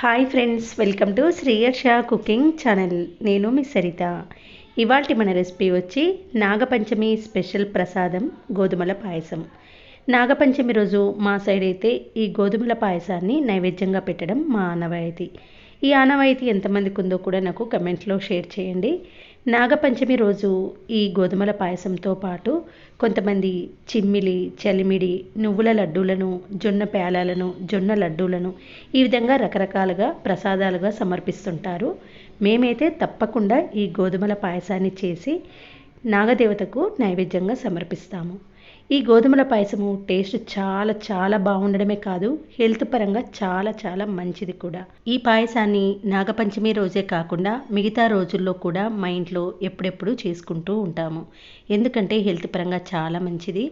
Hi friends welcome to Sriyarsha cooking channel నేను మీ సరిత. ఇవాళ మన రెసిపీ వచ్చి నాగపంచమి స్పెషల్ ప్రసాదం గోధుమల పాయసం. నాగపంచమి రోజు మా సైడ్ అయితే ఈ గోధుమల పాయసాన్ని నైవేద్యంగా పెట్టడం మా ఆనవాయితీ ఈ ఆనవాయితీ ఎంతమందికి ఉందో కూడా నాకు కమెంట్లో షేర్ చేయండి. నాగపంచమి రోజు ఈ గోధుమల పాయసంతో పాటు కొంతమంది చిమ్మిలి చలిమిడి నువ్వుల లడ్డూలను జొన్న పేలాలను జొన్న లడ్డూలను ఈ విధంగా రకరకాలుగా ప్రసాదాలుగా సమర్పిస్తుంటారు. మేమైతే తప్పకుండా ఈ గోధుమల పాయసాన్ని చేసి నాగదేవతకు నైవేద్యంగా సమర్పిస్తాము. ఈ గోధుమల పాయసము టేస్ట్ చాలా చాలా బాగుండడమే కాదు హెల్త్ పరంగా చాలా చాలా మంచిది కూడా. ఈ పాయసాన్ని నాగపంచమి రోజే కాకుండా మిగతా రోజుల్లో కూడా మా ఇంట్లో ఎప్పుడెప్పుడు చేసుకుంటూ ఉంటాము. ఎందుకంటే హెల్త్ పరంగా చాలా మంచిది.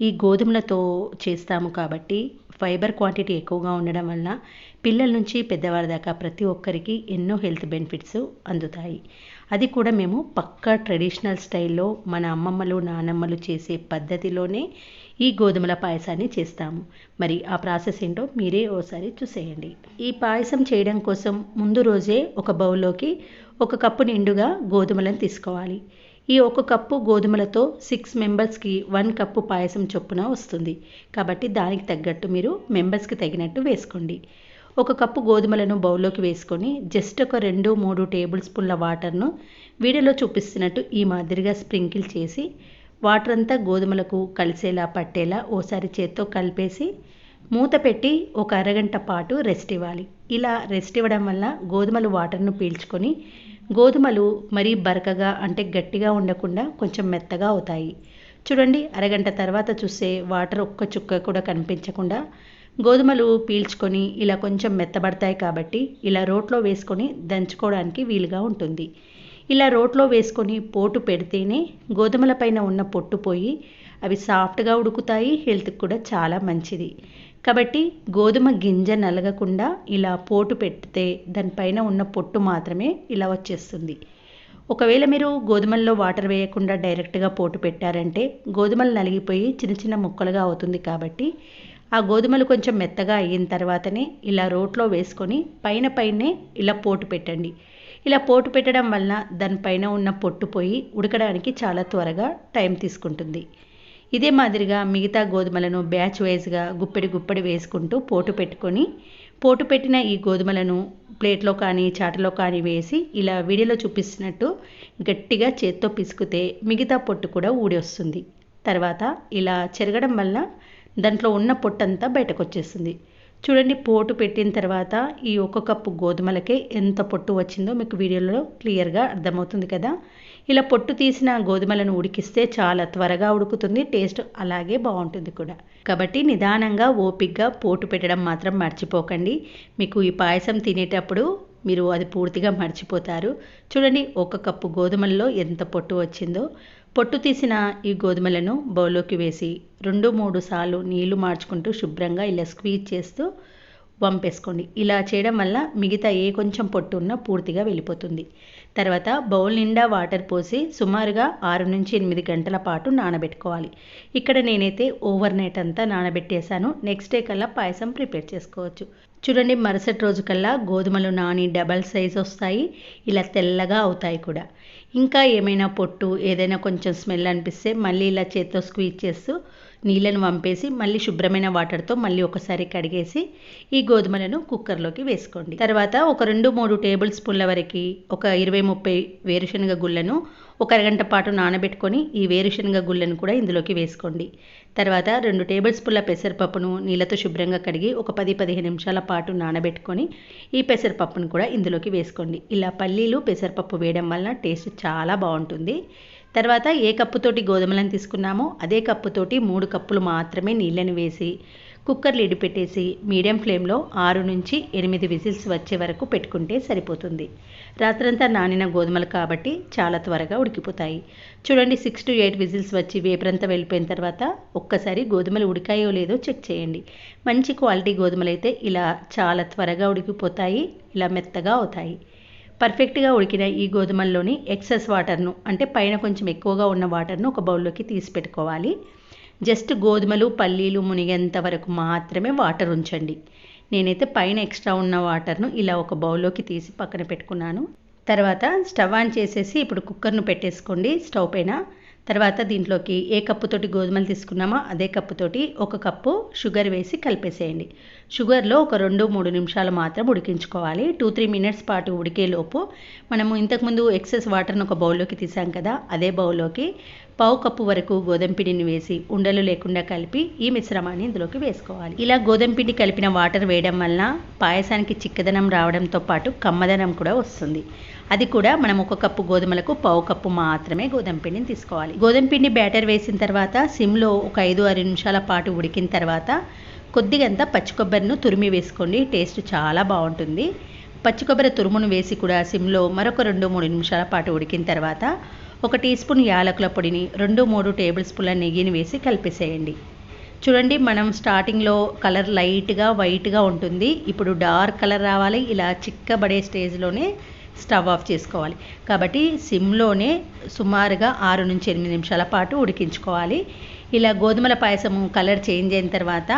ఈ గోధుమలతో చేస్తాము కాబట్టి ఫైబర్ క్వాంటిటీ ఎక్కువగా ఉండడం వల్ల పిల్లల నుంచి పెద్దవారి దాకా ప్రతి ఒక్కరికి ఎన్నో హెల్త్ బెనిఫిట్స్ అందుతాయి. అది కూడా మేము పక్కా ట్రెడిషనల్ స్టైల్లో మన అమ్మమ్మలు నానమ్మలు చేసే పద్ధతిలోనే ఈ గోధుమల పాయసాన్ని చేస్తాము. మరి ఆ ప్రాసెస్ ఏంటో మీరే ఓసారి చూసేయండి. ఈ పాయసం చేయడం కోసం ముందు రోజే ఒక బౌల్లోకి ఒక కప్పు నిండుగా గోధుమలను తీసుకోవాలి. ఈ ఒక కప్పు గోధుమలతో సిక్స్ మెంబర్స్కి వన్ కప్పు పాయసం చొప్పున వస్తుంది. కాబట్టి దానికి తగ్గట్టు మీరు మెంబర్స్కి తగినట్టు వేసుకోండి. ఒక కప్పు గోధుమలను బౌల్లోకి వేసుకొని జస్ట్ ఒక రెండు మూడు టేబుల్ స్పూన్ల వాటర్ను వీడియోలో చూపిస్తున్నట్టు ఈ మాదిరిగా స్ప్రింకిల్ చేసి వాటర్ అంతా గోధుమలకు కలిసేలా పట్టేలా ఓసారి చేత్తో కలిపేసి మూత పెట్టి ఒక అరగంట పాటు రెస్ట్ ఇవ్వాలి. ఇలా రెస్ట్ ఇవ్వడం వల్ల గోధుమలు వాటర్ను పీల్చుకొని గోధుమలు మరీ బరకగా అంటే గట్టిగా ఉండకుండా కొంచెం మెత్తగా అవుతాయి. చూడండి అరగంట తర్వాత చూస్తే వాటర్ ఒక్క చుక్క కూడా కనిపించకుండా గోధుమలు పీల్చుకొని ఇలా కొంచెం మెత్తబడతాయి కాబట్టి ఇలా రోట్లో వేసుకొని దంచుకోవడానికి వీలుగా ఉంటుంది. ఇలా రోట్లో వేసుకొని పోటు పెడితేనే గోధుమల పైన ఉన్న పొట్టు పోయి అవి సాఫ్ట్గా ఉడుకుతాయి హెల్త్కి కూడా చాలా మంచిది. కాబట్టి గోధుమ గింజ నలగకుండా ఇలా పోటు పెడితే దానిపైన ఉన్న పొట్టు మాత్రమే ఇలా వచ్చేస్తుంది. ఒకవేళ మీరు గోధుమల్లో వాటర్ వేయకుండా డైరెక్ట్గా పోటు పెట్టారంటే గోధుమలు నలిగిపోయి చిన్న చిన్న ముక్కలుగా అవుతుంది కాబట్టి ఆ గోధుమలు కొంచెం మెత్తగా అయిన తర్వాతనే ఇలా రోట్లో వేసుకొని పైన పైనే ఇలా పోటు పెట్టండి. ఇలా పోటు పెట్టడం వలన దానిపైన ఉన్న పొట్టు పోయి ఉడకడానికి చాలా త్వరగా టైం తీసుకుంటుంది. ఇదే మాదిరిగా మిగతా గోధుమలను బ్యాచ్ వైజ్గా గుప్పెడి గుప్పెడి వేసుకుంటూ పోటు పెట్టుకొని పోటు పెట్టిన ఈ గోధుమలను ప్లేట్లో కానీ చాటలో కానీ వేసి ఇలా వీడియోలో చూపిస్తున్నట్టు గట్టిగా చేత్తో పిసుకుతే మిగతా పొట్టు కూడా ఊడి వస్తుంది. తర్వాత ఇలా చెరగడం వల్ల దాంట్లో ఉన్న పొట్టంతా బయటకు వచ్చేస్తుంది చూడండి పోటు పెట్టిన తర్వాత ఈ ఒక కప్పు గోధుమలకే ఎంత పొట్టు వచ్చిందో మీకు వీడియోలో క్లియర్గా అర్థమవుతుంది కదా. ఇలా పొట్టు తీసిన గోధుమలను ఉడికిస్తే చాలా త్వరగా ఉడుకుతుంది టేస్ట్ అలాగే బాగుంటుంది కూడా. కాబట్టి నిదానంగా ఓపిక్గా పోటు పెట్టడం మాత్రం మర్చిపోకండి. మీకు ఈ పాయసం తినేటప్పుడు మీరు అది పూర్తిగా మర్చిపోతారు. చూడండి ఒక కప్పు గోధుమల్లో ఎంత పొట్టు వచ్చిందో. పొట్టు తీసిన ఈ గోధుమలను బౌల్లోకి వేసి రెండు మూడు సార్లు నీళ్ళు మార్చుకుంటూ శుభ్రంగా ఇలా స్క్వీజ్ చేస్తూ వంపేసుకోండి. ఇలా చేయడం వల్ల మిగతా ఏ కొంచెం పొట్టు ఉన్నా పూర్తిగా వెళ్ళిపోతుంది. తర్వాత బౌల్ నిండా వాటర్ పోసి సుమారుగా ఆరు నుంచి ఎనిమిది గంటల పాటు నానబెట్టుకోవాలి. ఇక్కడ నేనైతే ఓవర్ నైట్ అంతా నానబెట్టేశాను. నెక్స్ట్ డే కల్లా పాయసం ప్రిపేర్ చేసుకోవచ్చు. చూడండి మరుసటి రోజు కల్లా గోధుమలు నాని డబల్ సైజ్ వస్తాయి. ఇలా తెల్లగా అవుతాయి కూడా. ఇంకా ఏమైనా పొట్టు ఏదైనా కొంచెం స్మెల్ అనిపిస్తే మళ్ళీ ఇలా చేత్తో స్క్వీజ్ చేస్తూ నీళ్ళను వంపేసి మళ్ళీ శుభ్రమైన వాటర్తో మళ్ళీ ఒకసారి కడిగేసి ఈ గోధుమలను కుక్కర్లోకి వేసుకోండి. తర్వాత ఒక రెండు మూడు టేబుల్ స్పూన్ల వరకు ఒక ఇరవై ముప్పై వేరుశనగ గుళ్ళను ఒక అరగంట పాటు నానబెట్టుకొని ఈ వేరుశనగ గుళ్ళను కూడా ఇందులోకి వేసుకోండి. తర్వాత రెండు టేబుల్ స్పూన్ల పెసరపప్పును నీళ్ళతో శుభ్రంగా కడిగి ఒక పది పదిహేను నిమిషాల పాటు నానబెట్టుకొని ఈ పెసరపప్పును కూడా ఇందులోకి వేసుకోండి. ఇలా పల్లీలు పెసరపప్పు వేయడం వలన టేస్ట్ చాలా బాగుంటుంది. తర్వాత ఏ కప్పుతోటి గోధుమలను తీసుకున్నామో అదే కప్పుతోటి మూడు కప్పులు మాత్రమే నీళ్ళని వేసి కుక్కర్ లిడ్ పెట్టేసి మీడియం ఫ్లేమ్లో ఆరు నుంచి ఎనిమిది విజిల్స్ వచ్చే వరకు పెట్టుకుంటే సరిపోతుంది. రాత్రంతా నానిన గోధుమలు కాబట్టి చాలా త్వరగా ఉడికిపోతాయి. చూడండి సిక్స్ టు ఎయిట్ విజిల్స్ వచ్చి వేపరంతా వెళ్ళిపోయిన తర్వాత ఒక్కసారి గోధుమలు ఉడికాయో లేదో చెక్ చేయండి. మంచి క్వాలిటీ గోధుమలు అయితే ఇలా చాలా త్వరగా ఉడికిపోతాయి ఇలా మెత్తగా అవుతాయి. పర్ఫెక్ట్గా ఉడికిన ఈ గోధుమల్లోని ఎక్సెస్ వాటర్ను అంటే పైన కొంచెం ఎక్కువగా ఉన్న వాటర్ను ఒక బౌల్లోకి తీసి పెట్టుకోవాలి. జస్ట్ గోధుమలు పల్లీలు మునిగేంత వరకు మాత్రమే వాటర్ ఉంచండి. నేనైతే పైన ఎక్స్ట్రా ఉన్న వాటర్ను ఇలా ఒక బౌల్లోకి తీసి పక్కన పెట్టుకున్నాను. తర్వాత స్టవ్ ఆన్ చేసేసి ఇప్పుడు కుక్కర్ను పెట్టేసుకోండి. స్టవ్ పైన తర్వాత దీంట్లోకి ఏ కప్పుతోటి గోధుమలు తీసుకున్నామో అదే కప్పుతోటి ఒక కప్పు షుగర్ వేసి కలిపేసేయండి. షుగర్లో ఒక రెండు మూడు నిమిషాలు మాత్రం ఉడికించుకోవాలి. టూ త్రీ మినిట్స్ పాటు ఉడికేలోపు మనము ఇంతకుముందు ఎక్సెస్ వాటర్ను ఒక బౌల్లోకి తీసాం కదా అదే బౌల్లోకి పావు కప్పు వరకు గోధుమ పిండిని వేసి ఉండలు లేకుండా కలిపి ఈ మిశ్రమాన్ని ఇందులోకి వేసుకోవాలి. ఇలా గోధుమ పిండి కలిపిన వాటర్ వేయడం వలన పాయసానికి చిక్కదనం రావడంతో పాటు కమ్మదనం కూడా వస్తుంది. అది కూడా మనం ఒక కప్పు గోధుమలకు పావు కప్పు మాత్రమే గోధుమ పిండిని తీసుకోవాలి. గోధుమ పిండి బ్యాటర్ వేసిన తర్వాత సిమ్లో ఒక ఐదు ఆరు నిమిషాల పాటు ఉడికిన తర్వాత కొద్దిగంత పచ్చి కొబ్బరిను తురిమి వేసుకోండి. టేస్ట్ చాలా బాగుంటుంది. పచ్చి కొబ్బరి తురుమును వేసి కూడా సిమ్లో మరొక రెండు మూడు నిమిషాల పాటు ఉడికిన తర్వాత ఒక టీ స్పూన్ యాలకుల పొడిని రెండు మూడు టేబుల్ స్పూన్ల నెయ్యిని వేసి కలిపేసేయండి. చూడండి మనం స్టార్టింగ్లో కలర్ లైట్గా వైట్గా ఉంటుంది. ఇప్పుడు డార్క్ కలర్ రావాలి ఇలా చిక్కబడే స్టేజ్లోనే స్టవ్ ఆఫ్ చేసుకోవాలి. కాబట్టి సిమ్లోనే సుమారుగా ఆరు నుంచి ఎనిమిది నిమిషాల పాటు ఉడికించుకోవాలి. ఇలా గోధుమల పాయసం కలర్ చేంజ్ అయిన తర్వాత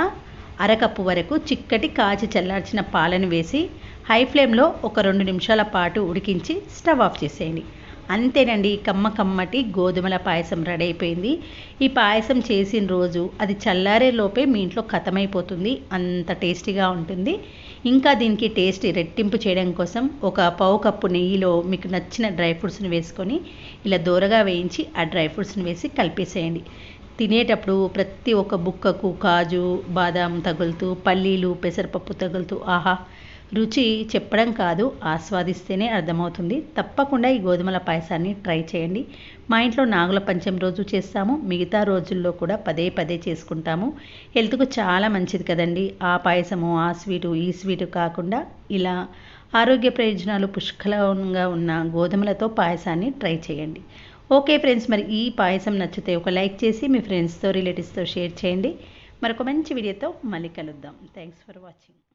అరకప్పు వరకు చిక్కటి కాచి చల్లార్చిన పాలను వేసి హై ఫ్లేమ్లో ఒక రెండు నిమిషాల పాటు ఉడికించి స్టవ్ ఆఫ్ చేసేయండి. అంతేనండి కమ్మ కమ్మటి గోధుమల పాయసం రెడీ అయిపోయింది. ఈ పాయసం చేసిన రోజు అది చల్లారే లోపే మీ ఇంట్లో కథమైపోతుంది అంత టేస్టీగా ఉంటుంది. ఇంకా దీనికి టేస్ట్ రెట్టింపు చేయడం కోసం ఒక పావు కప్పు నెయ్యిలో మీకు నచ్చిన డ్రై ఫ్రూట్స్ని వేసుకొని ఇలా దూరగా వేయించి ఆ డ్రై ఫ్రూట్స్ని వేసి కలిపేసేయండి. తినేటప్పుడు ప్రతి ఒక్క బుక్కకు కాజు బాదాం తగులుతూ పల్లీలు పెసరపప్పు తగులుతూ ఆహా! రుచి చెప్పడం కాదు ఆస్వాదిస్తేనే అర్థమవుతుంది. తప్పకుండా ఈ గోధుమల పాయసాన్ని ట్రై చేయండి. మా ఇంట్లో నాగుల పంచం రోజు చేస్తాము మిగతా రోజుల్లో కూడా పదే పదే చేసుకుంటాము. హెల్త్కు చాలా మంచిది కదండి. ఆ పాయసము ఆ స్వీటు ఈ స్వీటు కాకుండా ఇలా ఆరోగ్య ప్రయోజనాలు పుష్కలంగా ఉన్న గోధుమలతో పాయసాన్ని ట్రై చేయండి. ఓకే ఫ్రెండ్స్ మరి ఈ పాయసం నచ్చితే ఒక లైక్ చేసి మీ ఫ్రెండ్స్తో రిలేటివ్స్తో షేర్ చేయండి. మరొక మంచి వీడియోతో మళ్ళీ కలుద్దాం. Thanks for watching.